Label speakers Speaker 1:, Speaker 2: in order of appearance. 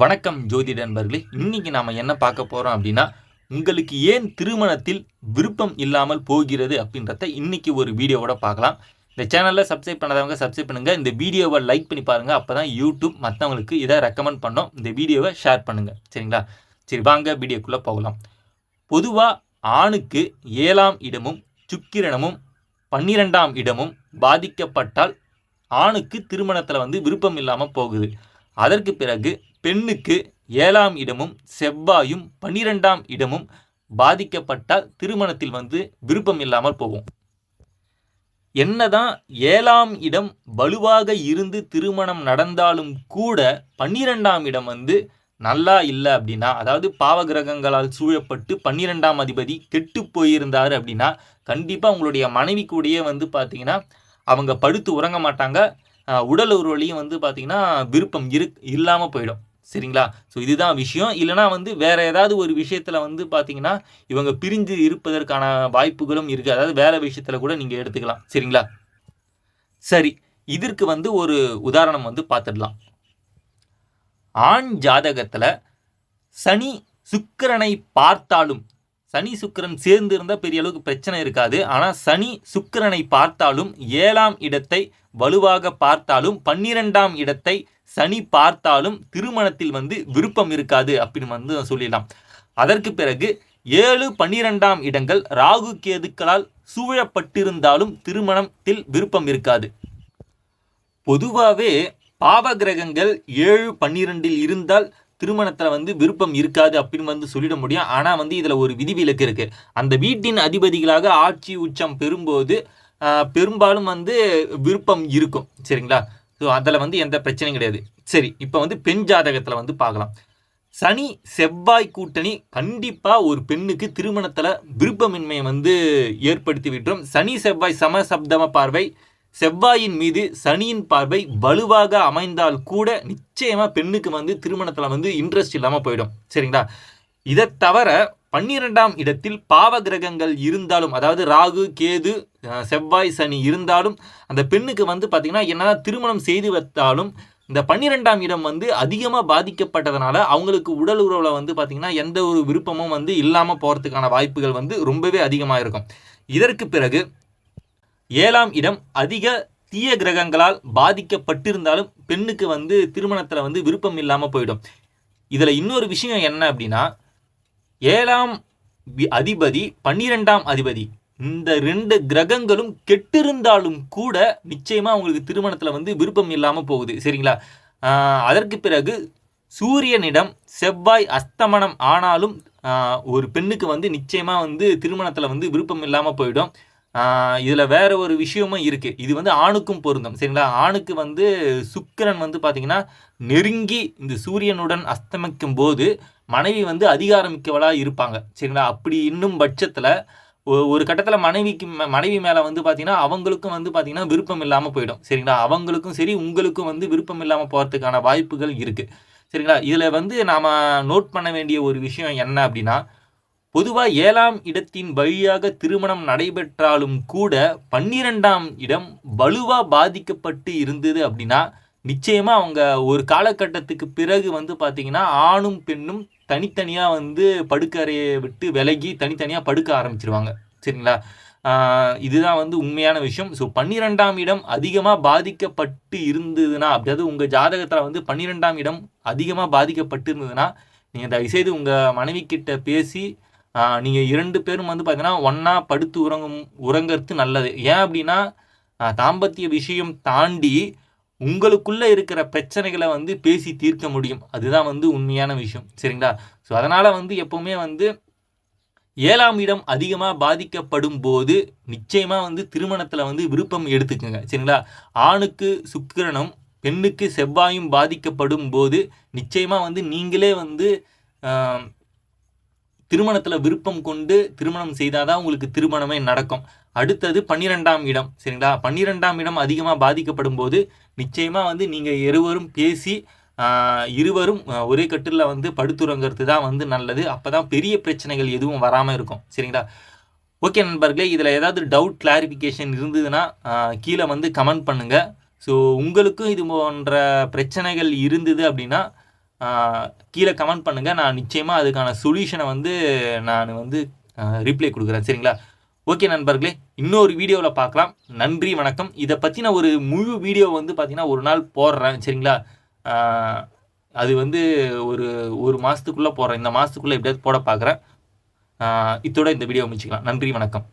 Speaker 1: வணக்கம் ஜோதி நண்பர்களே. இன்னைக்கு நாம் என்ன பார்க்க போகிறோம் அப்படின்னா உங்களுக்கு ஏன் திருமணத்தில் விருப்பம் இல்லாமல் போகிறது அப்படின்றத இன்னைக்கு ஒரு வீடியோவோட பார்க்கலாம். இந்த சேனலில் சப்ஸ்கிரைப் பண்ணாதவங்க சப்ஸ்கிரைப் பண்ணுங்கள் இந்த வீடியோவை லைக் பண்ணி பாருங்கள் அப்போ தான் யூடியூப் மற்றவங்களுக்கு இதை ரெக்கமெண்ட் பண்ணோம். இந்த வீடியோவை ஷேர் பண்ணுங்கள் சரிங்களா? சரி வாங்க வீடியோக்குள்ளே போகலாம். பொதுவாக ஆணுக்கு ஏழாம் இடமும் சுக்கிரணமும் பன்னிரெண்டாம் இடமும் பாதிக்கப்பட்டால் ஆணுக்கு திருமணத்தில் வந்து விருப்பம் இல்லாமல் போகுது. அதற்கு பிறகு பெண்ணுக்கு ஏழாம் இடமும் செவ்வாயும் பன்னிரெண்டாம் இடமும் பாதிக்கப்பட்டால் திருமணத்தில் வந்து விருப்பம் இல்லாமல் போகும். என்னதான் ஏழாம் இடம் வலுவாக இருந்து திருமணம் நடந்தாலும் கூட பன்னிரெண்டாம் இடம் வந்து நல்லா இல்லை அப்படின்னா அதாவது பாவகிரகங்களால் சூழப்பட்டு பன்னிரெண்டாம் அதிபதி கெட்டு போயிருந்தார் அப்படின்னா கண்டிப்பாக உங்களுடைய மனைவி கூடயே வந்து பார்த்தீங்கன்னா அவங்க படுத்து உறங்க மாட்டாங்க. உடல் உருவலையும் வந்து பார்த்தீங்கன்னா விருப்பம் இரு இல்லாமல் போயிடும். சரிங்களா? ஸோ இதுதான் விஷயம். இல்லைனா வந்து வேறு ஏதாவது ஒரு விஷயத்தில் வந்து பார்த்தீங்கன்னா இவங்க பிரிஞ்சு இருப்பதற்கான வாய்ப்புகளும் இருக்குது அதாவது வேலை விஷயத்தில் கூட நீங்கள் எடுத்துக்கலாம். சரிங்களா? சரி. இதற்கு வந்து ஒரு உதாரணம் வந்து பார்த்துடலாம் ஆண் ஜாதகத்தில் சனி சுக்கிரனை பார்த்தாலும் சனி சுக்கிரன் சேர்ந்து இருந்தால் பெரிய அளவுக்கு பிரச்சனை இருக்காது. ஆனால் சனி சுக்கிரனை பார்த்தாலும் ஏழாம் இடத்தை வலுவாக பார்த்தாலும் பன்னிரெண்டாம் இடத்தை சனி பார்த்தாலும் திருமணத்தில் வந்து விருப்பம் இருக்காது அப்படின்னு வந்து சொல்லிடலாம். அதற்கு பிறகு ஏழு பன்னிரெண்டாம் இடங்கள் ராகு கேதுக்களால் சூழப்பட்டிருந்தாலும் திருமணத்தில் விருப்பம் இருக்காது. பொதுவாகவே பாவகிரகங்கள் ஏழு பன்னிரெண்டில் இருந்தால் திருமணத்தில் வந்து விருப்பம் இருக்காது அப்படின்னு வந்து சொல்லிட முடியும். ஆனால் வந்து இதில் ஒரு விதிவிலக்கு இருக்குது அந்த வீட்டின் அதிபதிகளாக ஆட்சி உச்சம் பெறும்போது பெரும்பாலும் வந்து விருப்பம் இருக்கும். சரிங்களா? ஸோ அதில் வந்து எந்த பிரச்சனையும் கிடையாது. சரி இப்போ வந்து பெண் ஜாதகத்தில் வந்து பார்க்கலாம். சனி செவ்வாய் கூட்டணி கண்டிப்பாக ஒரு பெண்ணுக்கு திருமணத்தில் விருப்பமின்மையை வந்து ஏற்படுத்தி விட்டுரும். சனி செவ்வாய் சமசப்தம பார்வை செவ்வாயின் மீது சனியின் பார்வை வலுவாக அமைந்தால் கூட நிச்சயமாக பெண்ணுக்கு வந்து திருமணத்தில் வந்து இன்ட்ரெஸ்ட் இல்லாமல் போயிடும். சரிங்களா? இதை தவிர பன்னிரெண்டாம் இடத்தில் பாவ கிரகங்கள் இருந்தாலும் அதாவது ராகு கேது செவ்வாய் சனி இருந்தாலும் அந்த பெண்ணுக்கு வந்து பார்த்திங்கன்னா என்னதான் திருமணம் செய்து வைத்தாலும் இந்த பன்னிரெண்டாம் இடம் வந்து அதிகமாக பாதிக்கப்பட்டதுனால அவங்களுக்கு உடல் உறவில் வந்து பார்த்திங்கன்னா எந்த ஒரு விருப்பமும் வந்து இல்லாமல் போகிறதுக்கான வாய்ப்புகள் வந்து ரொம்பவே அதிகமாக இருக்கும். இதற்கு பிறகு ஏழாம் இடம் அதிக தீய கிரகங்களால் பாதிக்கப்பட்டிருந்தாலும் பெண்ணுக்கு வந்து திருமணத்தில் வந்து விருப்பம் இல்லாமல் போயிடும். இதில் இன்னொரு விஷயம் என்ன அப்படின்னா ஏழாம் அதிபதி பன்னிரெண்டாம் அதிபதி இந்த ரெண்டு கிரகங்களும் கெட்டிருந்தாலும் கூட நிச்சயமாக அவங்களுக்கு திருமணத்தில் வந்து விருப்பம் இல்லாமல் போகுது. சரிங்களா? அதற்கு பிறகு சூரியனிடம் செவ்வாய் அஸ்தமனம் ஆனாலும் ஒரு பெண்ணுக்கு வந்து நிச்சயமாக வந்து திருமணத்தில் வந்து விருப்பம் இல்லாமல் போயிடும். இதில் வேற ஒரு விஷயமும் இருக்குது இது வந்து ஆணுக்கும் பொருந்தும். சரிங்களா? ஆணுக்கு வந்து சுக்கிரன் வந்து பார்த்திங்கன்னா நெருங்கி இந்த சூரியனுடன் அஸ்தமிக்கும் போது மனைவி வந்து அதிகாரமிக்கவளாக இருப்பாங்க. சரிங்களா? அப்படி இன்னும் பட்சத்தில் ஒரு கட்டத்தில் மனைவிக்கு மனைவி மேலே வந்து பார்த்திங்கன்னா அவங்களுக்கும் வந்து பார்த்திங்கன்னா விருப்பம் இல்லாமல் போயிடும். சரிங்களா? அவங்களுக்கும் சரி உங்களுக்கும் வந்து விருப்பம் இல்லாமல் போகிறதுக்கான வாய்ப்புகள் இருக்குது சரிங்களா? இதில் வந்து நாம் நோட் பண்ண வேண்டிய ஒரு விஷயம் என்ன அப்படின்னா பொதுவாக ஏழாம் இடத்தின் வழியாக திருமணம் நடைபெற்றாலும் கூட பன்னிரெண்டாம் இடம் வலுவாக பாதிக்கப்பட்டு இருந்தது அப்படின்னா நிச்சயமாக அவங்க ஒரு காலகட்டத்துக்கு பிறகு வந்து பார்த்திங்கன்னா ஆணும் பெண்ணும் தனித்தனியாக வந்து படுக்கறையை விட்டு விலகி தனித்தனியாக படுக்க ஆரம்பிச்சிருவாங்க. சரிங்களா? இதுதான் வந்து உண்மையான விஷயம். ஸோ பன்னிரெண்டாம் இடம் அதிகமாக பாதிக்கப்பட்டு இருந்ததுன்னா அதாவது உங்கள் ஜாதகத்தில் வந்து பன்னிரெண்டாம் இடம் அதிகமாக பாதிக்கப்பட்டு இருந்ததுன்னா நீங்கள் தயவுசெய்து உங்கள் மனைவி கிட்ட பேசி நீங்கள் இரண்டு பேரும் வந்து பார்த்தீங்கன்னா ஒன்றா படுத்து உறங்கும் உறங்கிறது நல்லது. ஏன் அப்படின்னா தாம்பத்திய விஷயம் தாண்டி உங்களுக்குள்ளே இருக்கிற பிரச்சனைகளை வந்து பேசி தீர்க்க முடியும். அதுதான் வந்து உண்மையான விஷயம். சரிங்களா? ஸோ அதனால் வந்து எப்போவுமே வந்து ஏழாம் இடம் அதிகமாக பாதிக்கப்படும் போது நிச்சயமாக வந்து திருமணத்தில் வந்து விருப்பம் எடுத்துக்கோங்க. சரிங்களா? ஆணுக்கு சுக்கிரனும் பெண்ணுக்கு செவ்வாயும் பாதிக்கப்படும் போது நிச்சயமாக வந்து நீங்களே வந்து திருமணத்தில் விருப்பம் கொண்டு திருமணம் செய்தாதான் உங்களுக்கு திருமணமே நடக்கும். அடுத்தது பன்னிரெண்டாம் இடம் சரிங்களா? பன்னிரெண்டாம் இடம் அதிகமாக பாதிக்கப்படும் போது நிச்சயமாக வந்து நீங்கள் இருவரும் பேசி இருவரும் ஒரே கட்டிலில் வந்து படுத்துறங்கிறது தான் வந்து நல்லது. அப்போ தான் பெரிய பிரச்சனைகள் எதுவும் வராமல் இருக்கும் சரிங்களா? ஓகே நண்பர்களே இதில் ஏதாவது டவுட் கிளாரிஃபிகேஷன் இருந்ததுன்னா கீழே வந்து கமெண்ட் பண்ணுங்கள் ஸோ உங்களுக்கும் இது போன்ற பிரச்சனைகள் இருந்தது அப்படின்னா கீழே கமெண்ட் பண்ணுங்கள் நான் நிச்சயமாக அதுக்கான சொல்யூஷனை வந்து நான் வந்து ரிப்ளை கொடுக்குறேன். சரிங்களா? ஓகே நண்பர்களே இன்னொரு வீடியோவில் பார்க்கலாம். நன்றி வணக்கம். இதை பற்றின ஒரு முழு வீடியோ வந்து பார்த்திங்கன்னா ஒரு நாள் போடுறேன். சரிங்களா? அது வந்து ஒரு ஒரு மாதத்துக்குள்ளே போடுறேன். இந்த மாதத்துக்குள்ளே எப்படியாவது போட பார்க்குறேன் இத்தோட இந்த வீடியோ முடிச்சுக்கலாம். நன்றி வணக்கம்.